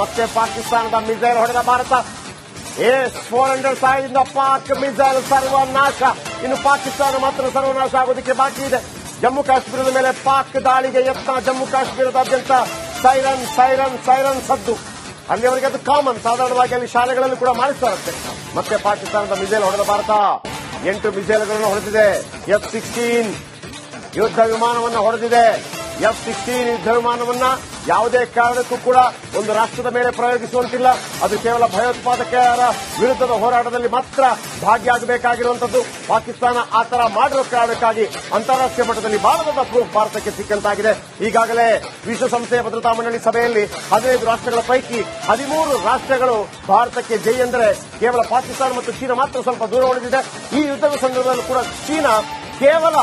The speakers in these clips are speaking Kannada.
ಮತ್ತೆ ಪಾಕಿಸ್ತಾನದ ಮಿಸೈಲ್ ಹೊಡೆದ ಭಾರತ. ಎಸ್ ಫೋರ್ ಹಂಡ್ರೆಡ್ ಸಾವಿರದಿಂದ ಪಾಕ್ ಮಿಸೈಲ್ ಸರ್ವನಾಶ. ಇನ್ನು ಪಾಕಿಸ್ತಾನ ಮಾತ್ರ ಸರ್ವನಾಶ ಆಗೋದಕ್ಕೆ ಬಾಕಿ ಇದೆ. ಜಮ್ಮು ಕಾಶ್ಮೀರದ ಮೇಲೆ ಪಾಕ್ ದಾಳಿಗೆ ಯತ್ನ. ಜಮ್ಮು ಕಾಶ್ಮೀರದಾದ್ಯಂತ ಸೈರನ್ ಸೈರನ್ ಸೈರನ್ ಸದ್ದು. ಅಲ್ಲಿವರೆಗೆ ಅದು ಕಾಮನ್ ಸಾಧಾರಣವಾಗಿ ಅಲ್ಲಿ ಶಾಲೆಗಳಲ್ಲೂ ಕೂಡ ಮಾಡಿಸ್ತಾರಂತೆ. ಮತ್ತೆ ಪಾಕಿಸ್ತಾನದ ಮಿಸೈಲ್ ಹೊಡೆದ ಭಾರತ. ಎಂಟು ಮಿಸೈಲ್ಗಳನ್ನು ಹೊಡೆದಿದೆ. ಎಫ್ ಸಿಕ್ಸ್ಟೀನ್ ಯುದ್ಧ ವಿಮಾನವನ್ನು ಹೊಡೆದಿದೆ. ಎಫ್ ಸಿಕ್ಸ್ಟೀನ್ ಯುದ್ದ ವಿಮಾನವನ್ನ ಯಾವುದೇ ಕಾರಣಕ್ಕೂ ಕೂಡ ಒಂದು ರಾಷ್ಟ್ರದ ಮೇಲೆ ಪ್ರಯೋಗಿಸುವಂತಿಲ್ಲ. ಅದು ಕೇವಲ ಭಯೋತ್ಪಾದಕರ ವಿರುದ್ಧದ ಹೋರಾಟದಲ್ಲಿ ಮಾತ್ರ ಭಾಗಿಯಾಗಬೇಕಾಗಿರುವಂತದ್ದು. ಪಾಕಿಸ್ತಾನ ಆ ತರ ಮಾಡಿರೋ ಕಾರಣಕ್ಕಾಗಿ ಅಂತಾರಾಷ್ಟ್ರೀಯ ಮಟ್ಟದಲ್ಲಿ ಭಾರತದ ಪ್ರೂಫ್ ಭಾರತಕ್ಕೆ ಸಿಕ್ಕಂತಾಗಿದೆ. ಈಗಾಗಲೇ ವಿಶ್ವಸಂಸ್ಥೆಯ ಭದ್ರತಾ ಮಂಡಳಿ ಸಭೆಯಲ್ಲಿ ಹದಿನೈದು ರಾಷ್ಟ್ರಗಳ ಪೈಕಿ ಹದಿಮೂರು ರಾಷ್ಟ್ರಗಳು ಭಾರತಕ್ಕೆ ಜೈ ಎಂದರೆ ಕೇವಲ ಪಾಕಿಸ್ತಾನ ಮತ್ತು ಚೀನಾ ಮಾತ್ರ ಸ್ವಲ್ಪ ದೂರ ಉಳಿದಿದೆ. ಈ ಯುದ್ಧದ ಸಂದರ್ಭದಲ್ಲೂ ಕೂಡ ಚೀನಾ ಕೇವಲ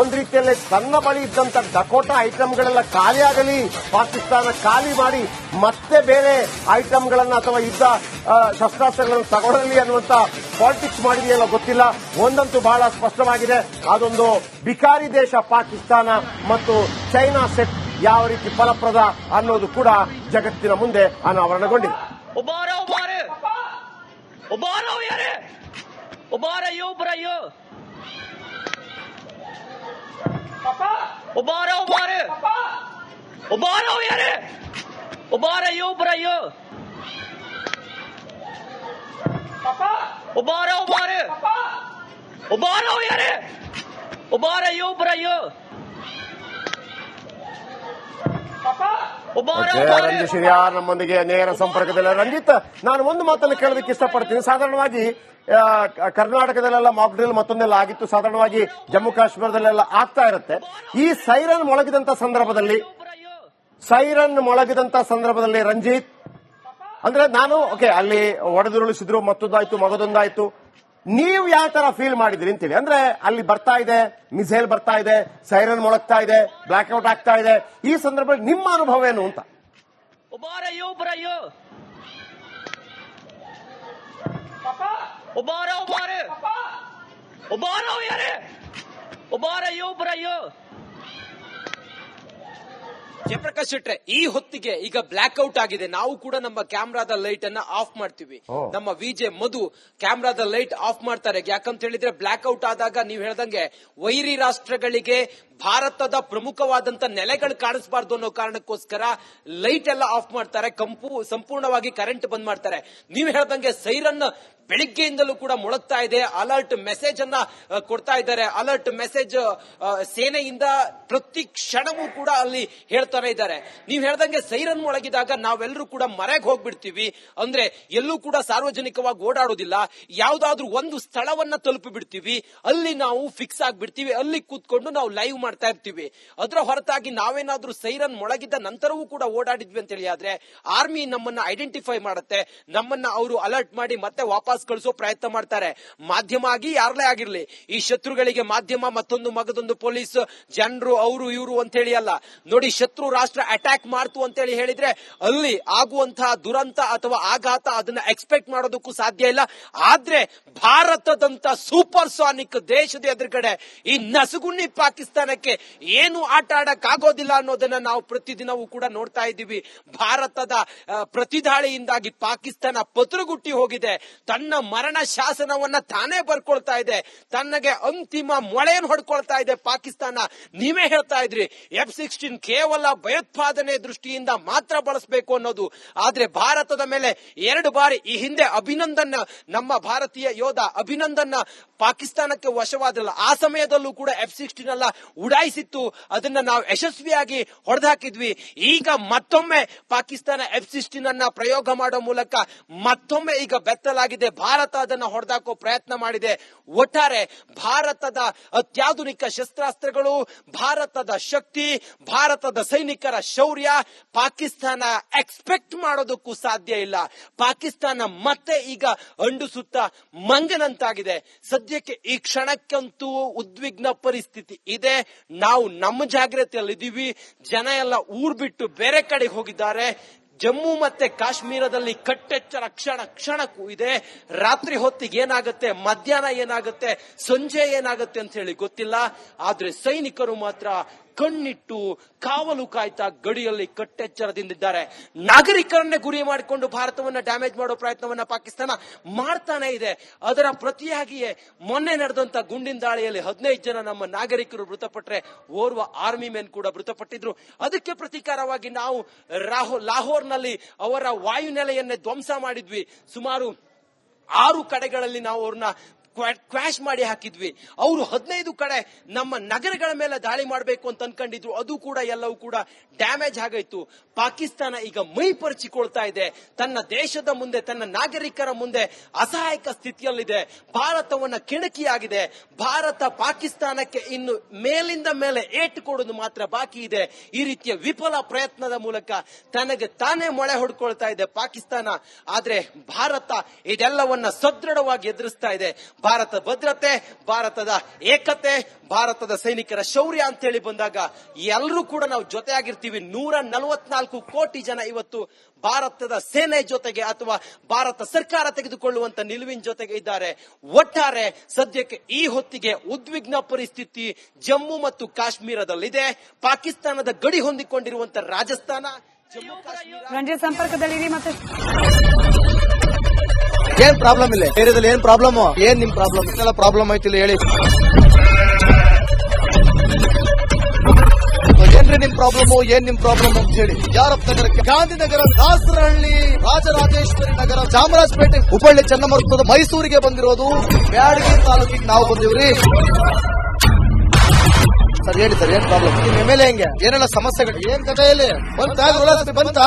ಒಂದು ರೀತಿಯಲ್ಲಿ ತನ್ನ ಬಳಿ ಇದ್ದಂತ ಡಕೋಟಾ ಖಾಲಿ ಖಾಲಿಯಾಗಲಿ ಪಾಕಿಸ್ತಾನ ಖಾಲಿ ಮಾಡಿ ಮತ್ತೆ ಬೇರೆ ಐಟಂಗಳನ್ನ ಅಥವಾ ಆ, ಶಸ್ತ್ರಾಸ್ತ್ರಗಳನ್ನು ತಗೊಳ್ಳಲಿ ಅನ್ನುವಂತ ಪಾಲಿಟಿಕ್ಸ್ ಮಾಡಿದೆಯಲ್ಲ ಗೊತ್ತಿಲ್ಲ ಒಂದಂತೂ ಬಹಳ ಸ್ಪಷ್ಟವಾಗಿದೆ ಅದೊಂದು ಬಿಕಾರಿ ದೇಶ ಪಾಕಿಸ್ತಾನ ಮತ್ತು ಚೈನಾ ಸೆಟ್ ಯಾವ ರೀತಿ ಫಲಪ್ರದ ಅನ್ನೋದು ಕೂಡ ಜಗತ್ತಿನ ಮುಂದೆ ಅನಾವರಣಗೊಂಡಿದೆ Obara, Obara! Obara, yare! Obara o Obara O Obara o burayı. O obarı. o uyarı. O yo o Papa. Ranjit Shiriyar ನಮ್ಮೊಂದಿಗೆ ನೇರ ಸಂಪರ್ಕದಲ್ಲಿ ರಂಜಿತ್. ನಾನು ಒಂದು ಮಾತನ್ನು ಕೇಳೋದಕ್ಕೆ ಇಷ್ಟಪಡ್ತೀನಿ. ಸಾಧಾರಣವಾಗಿ ಕರ್ನಾಟಕದಲ್ಲೆಲ್ಲ ಮಾಕ್ ಡ್ರಿಲ್ ಮತ್ತೊಂದೆಲ್ಲ ಆಗಿತ್ತು. ಸಾಧಾರಣವಾಗಿ ಜಮ್ಮು ಕಾಶ್ಮೀರದಲ್ಲೆಲ್ಲ ಆಗ್ತಾ ಇರುತ್ತೆ. ಈ ಸೈರನ್ ಮೊಳಗಿದಂತ ಸಂದರ್ಭದಲ್ಲಿ ಸೈರನ್ ಮೊಳಗಿದಂತ ಸಂದರ್ಭದಲ್ಲಿ ರಂಜಿತ್ ಅಂದ್ರೆ ನಾನು ಓಕೆ ಅಲ್ಲಿ ಒಡೆದುರುಳಿಸಿದ್ರು ಮತ್ತೊಂದಾಯ್ತು ಮಗದೊಂದಾಯ್ತು. ನೀವು ಯಾವ ತರ ಫೀಲ್ ಮಾಡಿದ್ರಿ ಅಂತೇಳಿ. ಅಂದ್ರೆ ಅಲ್ಲಿ ಬರ್ತಾ ಇದೆ ಮಿಸೈಲ್ ಬರ್ತಾ ಇದೆ ಸೈರನ್ ಮೊಳಗ್ತಾ ಇದೆ ಬ್ಲಾಕ್ಔಟ್ ಆಗ್ತಾ ಇದೆ. ಈ ಸಂದರ್ಭದಲ್ಲಿ ನಿಮ್ಮ ಅನುಭವ ಏನು ಅಂತ? Obara, yo, bra, ಜಯಪ್ರಕಾಶ್ ಶೆಟ್ರೆ ಈ ಹೊತ್ತಿಗೆ ಈಗ ಬ್ಲಾಕ್ ಔಟ್ ಆಗಿದೆ. ನಾವು ಕೂಡ ನಮ್ಮ ಕ್ಯಾಮ್ರಾದ ಲೈಟ್ ಅನ್ನ ಆಫ್ ಮಾಡ್ತೀವಿ. ನಮ್ಮ ವಿಜೆ ಮಧು ಕ್ಯಾಮ್ರಾದ ಲೈಟ್ ಆಫ್ ಮಾಡ್ತಾರೆ. ಯಾಕಂತ ಹೇಳಿದ್ರೆ ಬ್ಲಾಕ್ ಔಟ್ ಆದಾಗ ನೀವು ಹೇಳ್ದಂಗೆ ವೈರಿ ರಾಷ್ಟ್ರಗಳಿಗೆ ಭಾರತದ ಪ್ರಮುಖವಾದಂತ ನೆಲೆಗಳು ಕಾಣಿಸಬಾರ್ದು ಅನ್ನೋ ಕಾರಣಕ್ಕೋಸ್ಕರ ಲೈಟ್ ಎಲ್ಲ ಆಫ್ ಮಾಡ್ತಾರೆ. ಕಂಪು ಸಂಪೂರ್ಣವಾಗಿ ಕರೆಂಟ್ ಬಂದ್ ಮಾಡ್ತಾರೆ. ನೀವು ಹೇಳ್ದಂಗೆ ಸೈರನ್ ಬೆಳಿಗ್ಗೆಯಿಂದಲೂ ಕೂಡ ಮೊಳಗ್ತಾ ಇದೆ. ಅಲರ್ಟ್ ಮೆಸೇಜ್ ಅನ್ನ ಕೊಡ್ತಾ ಇದ್ದಾರೆ. ಅಲರ್ಟ್ ಮೆಸೇಜ್ ಸೇನೆಯಿಂದ ಪ್ರತಿ ಕ್ಷಣವೂ ಕೂಡ ಅಲ್ಲಿ ಹೇಳ್ತಾನೆ ಇದ್ದಾರೆ. ನೀವು ಹೇಳ್ದಂಗೆ ಸೈರನ್ ಮೊಳಗಿದಾಗ ನಾವೆಲ್ಲರೂ ಕೂಡ ಮರೆಗೆ ಹೋಗ್ಬಿಡ್ತೀವಿ. ಅಂದ್ರೆ ಎಲ್ಲೂ ಕೂಡ ಸಾರ್ವಜನಿಕವಾಗಿ ಓಡಾಡೋದಿಲ್ಲ. ಯಾವ್ದಾದ್ರೂ ಒಂದು ಸ್ಥಳವನ್ನ ತಲುಪಿ ಬಿಡ್ತೀವಿ ಅಲ್ಲಿ ನಾವು ಫಿಕ್ಸ್ ಆಗ್ಬಿಡ್ತೀವಿ. ಅಲ್ಲಿ ಕೂತ್ಕೊಂಡು ನಾವು ಲೈವ್ ಮಾಡ್ತಾ ಇರ್ತೀವಿ. ಅದರ ಹೊರತಾಗಿ ನಾವೇನಾದ್ರೂ ಸೈರನ್ ಮೊಳಗಿದ್ದ ನಂತರವೂ ಕೂಡ ಓಡಾಡಿದ್ವಿ ಅಂತ ಹೇಳಿ ಆದ್ರೆ ಆರ್ಮಿ ನಮ್ಮನ್ನ ಐಡೆಂಟಿಫೈ ಮಾಡುತ್ತೆ. ನಮ್ಮನ್ನ ಅವರು ಅಲರ್ಟ್ ಮಾಡಿ ಮತ್ತೆ ವಾಪಸ್ ಕಳಿಸೋ ಪ್ರಯತ್ನ ಮಾಡ್ತಾರೆ. ಮಾಧ್ಯಮ ಆಗಿ ಯಾರಲೇ ಆಗಿರ್ಲಿ, ಈ ಶತ್ರುಗಳಿಗೆ ಮಾಧ್ಯಮ ಮತ್ತೊಂದು ಮಗದೊಂದು ಪೊಲೀಸ್, ಜನರು, ಅವರು, ಇವರು ಅಂತ ಹೇಳಿ ಅಲ್ಲ. ನೋಡಿ, ಶತ್ರು ರಾಷ್ಟ್ರ ಅಟ್ಯಾಕ್ ಮಾಡ್ತು ಅಂತ ಹೇಳಿ ಹೇಳಿದ್ರೆ ಅಲ್ಲಿ ಆಗುವಂತಹ ದುರಂತ ಅಥವಾ ಆಘಾತ ಅದನ್ನ ಎಕ್ಸ್ಪೆಕ್ಟ್ ಮಾಡೋದಕ್ಕೂ ಸಾಧ್ಯ ಇಲ್ಲ. ಆದ್ರೆ ಭಾರತದಂತ ಸೂಪರ್ ಸಾನಿಕ್ ದೇಶದ ಎದುರುಗಡೆ ಈ ನಸುಗುಣ್ಣಿ ಪಾಕಿಸ್ತಾನಕ್ಕೆ ಏನು ಆಟ ಆಡಕ್ ಆಗೋದಿಲ್ಲ ಅನ್ನೋದನ್ನ ನಾವು ಪ್ರತಿದಿನವೂ ಕೂಡ ನೋಡ್ತಾ ಇದ್ದೀವಿ. ಭಾರತದ ಪ್ರತಿದಾಳಿಯಿಂದಾಗಿ ಪಾಕಿಸ್ತಾನ ಪತ್ರಗುಟ್ಟಿ ಹೋಗಿದೆ. ತನ್ನ ಮರಣ ಶಾಸನವನ್ನ ತಾನೇ ಬರ್ಕೊಳ್ತಾ ಇದೆ. ತನ್ನಗೆ ಅಂತಿಮ ಮೊಳೆಯನ್ನು ಹೊಡ್ಕೊಳ್ತಾ ಇದೆ ಪಾಕಿಸ್ತಾನ. ನೀವೇ ಹೇಳ್ತಾ ಇದ್ರಿ ಎಫ್ ಸಿಕ್ಸ್ಟೀನ್ ಕೇವಲ ಭಯೋತ್ಪಾದನೆ ದೃಷ್ಟಿಯಿಂದ ಮಾತ್ರ ಬಳಸಬೇಕು ಅನ್ನೋದು. ಆದ್ರೆ ಭಾರತದ ಮೇಲೆ ಎರಡು ಬಾರಿ ಈ ಹಿಂದೆ ಅಭಿನಂದನ್, ನಮ್ಮ ಭಾರತೀಯ ಯೋಧ ಅಭಿನಂದನ್ ಪಾಕಿಸ್ತಾನಕ್ಕೆ ವಶವಾದಲ್ಲ ಆ ಸಮಯದಲ್ಲೂ ಕೂಡ ಎಫ್ ಸಿಕ್ಸ್ಟೀನ್ ಎಲ್ಲ ಉಡಾಯಿಸಿತ್ತು. ಅದನ್ನ ನಾವು ಯಶಸ್ವಿಯಾಗಿ ಹೊಡೆದಾಕಿದ್ವಿ. ಈಗ ಮತ್ತೊಮ್ಮೆ ಪಾಕಿಸ್ತಾನ ಎಫ್ ಸಿಕ್ಸ್ಟೀನ್ ಅನ್ನ ಪ್ರಯೋಗ ಮಾಡೋ ಮೂಲಕ ಮತ್ತೊಮ್ಮೆ ಈಗ ಬೆತ್ತಲಾಗಿದೆ. ಭಾರತ ಅದನ್ನ ಹೊಡೆದಾಕೋ ಪ್ರಯತ್ನ ಮಾಡಿದೆ. ಒಟ್ಟಾರೆ ಭಾರತದ ಅತ್ಯಾಧುನಿಕ ಶಸ್ತ್ರಾಸ್ತ್ರಗಳು, ಭಾರತದ ಶಕ್ತಿ, ಭಾರತದ ಸೈನಿಕರ ಶೌರ್ಯ ಪಾಕಿಸ್ತಾನ ಎಕ್ಸ್ಪೆಕ್ಟ್ ಮಾಡೋದಕ್ಕೂ ಸಾಧ್ಯ ಇಲ್ಲ. ಪಾಕಿಸ್ತಾನ ಮತ್ತೆ ಈಗ ಅಂಡು ಸುತ್ತ ಮಂಗನಂತಾಗಿದೆ. ಸದ್ಯಕ್ಕೆ ಈ ಕ್ಷಣಕ್ಕಂತೂ ಉದ್ವಿಗ್ನ ಪರಿಸ್ಥಿತಿ ಇದೆ. ನಾವು ನಮ್ಮ ಜಾಗ್ರತೆಯಲ್ಲಿದ್ದೀವಿ ಜನ ಎಲ್ಲ ಊರ್ ಬಿಟ್ಟು ಬೇರೆ ಕಡೆ ಹೋಗಿದ್ದಾರೆ. ಜಮ್ಮು ಮತ್ತೆ ಕಾಶ್ಮೀರದಲ್ಲಿ ಕಟ್ಟೆಚ್ಚರ ಕ್ಷಣ ಕ್ಷಣಕ್ಕೂ ಇದೆ. ರಾತ್ರಿ ಹೊತ್ತಿಗೆ ಏನಾಗುತ್ತೆ, ಮಧ್ಯಾಹ್ನ ಏನಾಗುತ್ತೆ, ಸಂಜೆ ಏನಾಗುತ್ತೆ ಅಂತ ಹೇಳಿ ಗೊತ್ತಿಲ್ಲ. ಆದ್ರೆ ಸೈನಿಕರು ಮಾತ್ರ ಕಣ್ಣಿಟ್ಟು ಕಾವಲು ಕಾಯ್ತಾ ಗಡಿಯಲ್ಲಿ ಕಟ್ಟೆಚ್ಚರದಿಂದಿದ್ದಾರೆ. ನಾಗರಿಕರನ್ನೇ ಗುರಿ ಮಾಡಿಕೊಂಡು ಭಾರತವನ್ನ ಡ್ಯಾಮೇಜ್ ಮಾಡೋ ಪ್ರಯತ್ನವನ್ನ ಪಾಕಿಸ್ತಾನ ಮಾಡ್ತಾನೆ ಇದೆ. ಅದರ ಪ್ರತಿಯಾಗಿಯೇ ಮೊನ್ನೆ ನಡೆದಂತ ಗುಂಡಿನ ದಾಳಿಯಲ್ಲಿ ಹದಿನೈದು ಜನ ನಮ್ಮ ನಾಗರಿಕರು ಮೃತಪಟ್ಟರೆ ಓರ್ವ ಆರ್ಮಿ ಮೆನ್ ಕೂಡ ಮೃತಪಟ್ಟಿದ್ರು. ಅದಕ್ಕೆ ಪ್ರತೀಕಾರವಾಗಿ ನಾವು ರಾಹೋ, ಲಾಹೋರ್ನಲ್ಲಿ ಅವರ ವಾಯುನೆಲೆಯನ್ನೇ ಧ್ವಂಸ ಮಾಡಿದ್ವಿ. ಸುಮಾರು ಆರು ಕಡೆಗಳಲ್ಲಿ ನಾವು ಅವ್ರನ್ನ ಕ್ವಾಶ್ ಮಾಡಿ ಹಾಕಿದ್ವಿ. ಅವರು ಹದಿನೈದು ಕಡೆ ನಮ್ಮ ನಗರಗಳ ಮೇಲೆ ದಾಳಿ ಮಾಡಬೇಕು ಅಂತ ಅನ್ಕೊಂಡಿದ್ರು. ಅದು ಕೂಡ ಎಲ್ಲವೂ ಕೂಡ ಡ್ಯಾಮೇಜ್ ಆಗೈತು. ಪಾಕಿಸ್ತಾನ ಈಗ ಮೈ ಪರಿಚಿಕೊಳ್ತಾ ಇದೆ. ತನ್ನ ದೇಶದ ಮುಂದೆ, ತನ್ನ ನಾಗರಿಕರ ಮುಂದೆ ಅಸಹಾಯಕ ಸ್ಥಿತಿಯಲ್ಲಿದೆ. ಭಾರತವನ್ನ ಕಿಣಕಿಯಾಗಿದೆ. ಭಾರತ ಪಾಕಿಸ್ತಾನಕ್ಕೆ ಇನ್ನು ಮೇಲಿಂದ ಮೇಲೆ ಏಟು ಕೊಡೋದು ಮಾತ್ರ ಬಾಕಿ ಇದೆ. ಈ ರೀತಿಯ ವಿಫಲ ಪ್ರಯತ್ನದ ಮೂಲಕ ತನಗೆ ತಾನೇ ಮೊಳೆ ಹೊಡ್ಕೊಳ್ತಾ ಇದೆ ಪಾಕಿಸ್ತಾನ. ಆದ್ರೆ ಭಾರತ ಇದೆಲ್ಲವನ್ನ ಸದೃಢವಾಗಿ ಎದುರಿಸ್ತಾ ಇದೆ. ಭಾರತ ಭದ್ರತೆ, ಭಾರತದ ಏಕತೆ, ಭಾರತದ ಸೈನಿಕರ ಶೌರ್ಯ ಅಂತ ಹೇಳಿ ಬಂದಾಗ ಎಲ್ಲರೂ ಕೂಡ ನಾವು ಜೊತೆಯಾಗಿರ್ತೀವಿ. ನೂರ ನಲವತ್ನಾಲ್ಕು ಕೋಟಿ ಜನ ಇವತ್ತು ಭಾರತದ ಸೇನೆ ಜೊತೆಗೆ ಅಥವಾ ಭಾರತ ಸರ್ಕಾರ ತೆಗೆದುಕೊಳ್ಳುವಂತ ನಿಲುವಿನ ಜೊತೆಗೆ ಇದ್ದಾರೆ. ಒಟ್ಟಾರೆ ಸದ್ಯಕ್ಕೆ ಈ ಹೊತ್ತಿಗೆ ಉದ್ವಿಗ್ನ ಪರಿಸ್ಥಿತಿ ಜಮ್ಮು ಮತ್ತು ಕಾಶ್ಮೀರದಲ್ಲಿದೆ. ಪಾಕಿಸ್ತಾನದ ಗಡಿ ಹೊಂದಿಕೊಂಡಿರುವಂತ ರಾಜಸ್ಥಾನ, ಜಮ್ಮು ಕಾಶ್ಮೀರ. ಸಂಪರ್ಕದಲ್ಲಿ ಏನ್ ಪ್ರಾಬ್ಲಮ್ ಇಲ್ಲ? ಏರಿಯಾದಲ್ಲಿ ಏನ್ ಪ್ರಾಬ್ಲಮ್ ಏನ್ ನಿಮ್ ಪ್ರಾಬ್ಲಮ್ ಇಷ್ಟೆಲ್ಲ ಪ್ರಾಬ್ಲಮ್ ಆಯ್ತಿಲ್ಲ ಹೇಳಿ. ಏನ್ರಿ ನಿಮ್ ಪ್ರಾಬ್ಲಮ್ ಏನ್ ನಿಮ್ ಪ್ರಾಬ್ಲಮ್ ಅಂತ ಹೇಳಿ. ಯಾರಪ್ಪ ನಗರಕ್ಕೆ ಗಾಂಧಿನಗರ, ದಾಸರಹಳ್ಳಿ, ರಾಜರಾಜೇಶ್ವರಿ ನಗರ, ಚಾಮರಾಜಪೇಟೆ, ಹುಬ್ಬಳ್ಳಿ ಚನ್ನಮರ್ತದ ಮೈಸೂರಿಗೆ ಬಂದಿರೋದು ಬ್ಯಾಡಗಿ ತಾಲೂಕಿಗೆ ನಾವು ಬಂದಿವ್ರಿ. ಸರ್, ಹೇಳಿ ಸರ್, ಏನ್ ಪ್ರಾಬ್ಲಮ್ ನಿಮ್ ಎಂ ಎಲ್ ಎ ಹೆಂಗೆ? ಏನೆಲ್ಲ ಸಮಸ್ಯೆಗಳು? ಏನ್ ಕಥೆ ಇಲ್ಲಿ? ಬಂತಾ? ಬಂತಾ?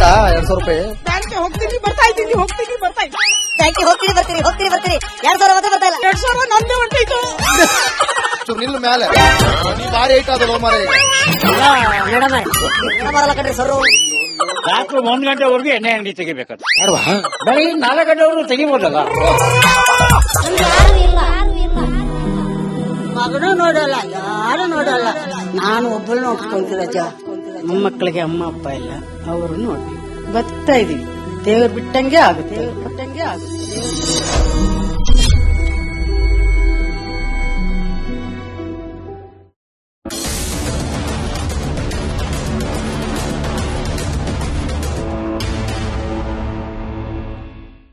ಎರಡ್ ಸಾವಿರ ರೂಪಾಯಿ? ಬ್ಯಾಂಕ್ ಹೋಗ್ತೀನಿ ಬರ್ತಾ ಇದ್ದೀನಿ ಹೋಗ್ತೀನಿ ಬರ್ತಾ ಇದ್ದೀನಿ. ಬ್ಯಾಂಕಿಗೆ ಹೋಗ್ತೀನಿ ಬರ್ತೀರಿ ಹೋಗ್ತೀನಿ ಬರ್ತೀರಿ ಎರಡ್ ಸಾವಿರ ಮತ್ತೆ ಬರ್ತಾ ಇಲ್ಲ. ಎರಡ್ ಸಾವಿರ ನಂದೇ ಹೊಂಟೈತು ಚೂರು ನಿಲ್ಲು ಮೇಲೆ ನೀವ್ ಭಾರಿ ಐಟ್ ಅದಲ್ಲ ಮಾರೇ ಬರಲ್ಲ ಕಣ್ರಿ ಸರ್ ರಾತ್ರಿ ಒಂದ್ ಗಂಟೆವರೆಗೂ ಎಣ್ಣೆ ಅಂಗಡಿ ತೆಗಿಬೇಕಂತ. ಬೆಳಗ್ಗೆ ನಾಲ್ಕು ಗಂಟೆವರೆಗೂ ತೆಗಿಬೋದಲ್ಲ? ಮಗನೂ ನೋಡಲ್ಲ ಯಾರು ನೋಡಲ್ಲ. ನಾನು ಒಬ್ಬಳು ನೋಡ್ಕೊಂತೀರಜ್ಜ ಮೊಮ್ಮಕ್ಕಳಿಗೆ ಅಮ್ಮ ಅಪ್ಪ ಇಲ್ಲ ಅವರು ನೋಡಿ. ಬದುಕ್ತಾ ಇದೀವಿ ದೇವ್ರು ಬಿಟ್ಟಂಗೆ ಆಗುತ್ತೆ ಬಿಟ್ಟಂಗೆ ಆಗುತ್ತೆ.